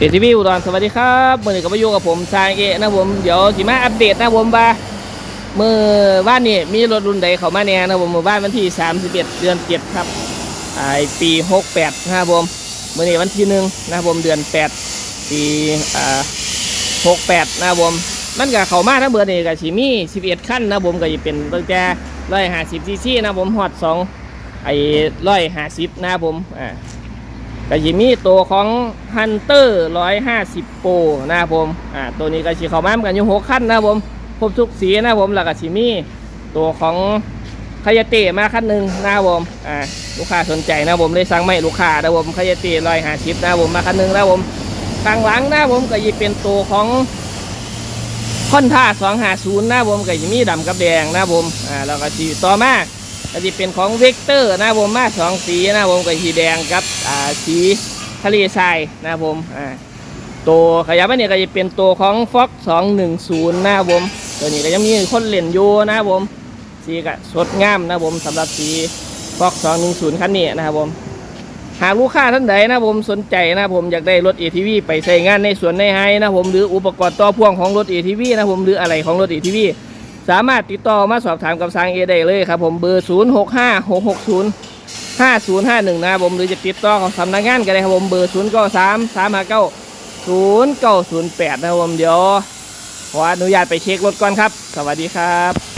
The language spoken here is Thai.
เอทีวีอุดรสวัสดีครับมื่อนี้ก็มาอยู่กับผมชายเอะนะผมเดี๋ยวสิมาอัปเดตนะผมว่าเมื่อว่านนี่มีรถรุ่นใดเข้ามาแน่นะผมเมื่อว่านวันที่ 31 เดือน7ครับไอปี68นะครับผมมื่อนี้วันที่หนึ่งนะครับผมเดือน 8 ปีอ่า68นะครับผมมันก็เข้ามาทั้งเบอร์นี่ก็สิมี11ขั้นนะผมก็จะเป็นตั้งแต่150ซีซีนะผมฮอด2ไอ้150นะครับผมอ่า ก็จะมีตัวของ Hunter 150 Pro นะครับผมอ่าตัวนี้ก็ชิเข้ามามกันอยู่หกขั้นนะครับผมครบทุกสีนะครับผมแล้วก็ชิมีตัวของคายเตะมาขั้นหนึ่งนะครับผมอ่าลูกค้าสนใจนะครับผมเลยสั่งไม่ลูกค้านะครับผมคายเตะ150นะครับผมมาขั้นหนึ่งนะครับผมข้างหลังนะครับผมก็จะเป็นตัวของคอนท่า250นะครับผมก็จะมีดำกับแดงนะครับผมอ่าแล้วก็สีต่อมา ก็จะเป็นของเวกเตอร์นะผมมาสองสีนะผมกับสีแดงกับอ่าสีทะเลทรายนะผมอ่าตัวขยับมาเนี่ยก็จะเป็นตัวของ Fox 210นะครับผมตัวนี้ก็ยังมีคนเล่นอยู่นะผมสีก็สดงามนะผมสำหรับสี Fox 210คันนี้นะครับผมหากลูกค้าท่านใดนะผมสนใจนะผมอยากได้รถ ATV ไปใช้งานในสวนในไฮนะผมหรืออุปกรณ์ต่อพ่วงของรถ ATV นะครับผมหรืออะไรของรถ ATV สามารถติดต่อมาสอบถามกับทางเอได้เลยครับผมเบอร์ 0 6 5 6 6 0 5 0 5 1 นะครับผมหรือจะติดต่อของสำนักงานก็ได้ครับผมเบอร์ 0 9 3 3 5 9 0 9 0 8 นะครับผมเดี๋ยวขออนุญาตไปเช็ครถก่อนครับ สวัสดีครับ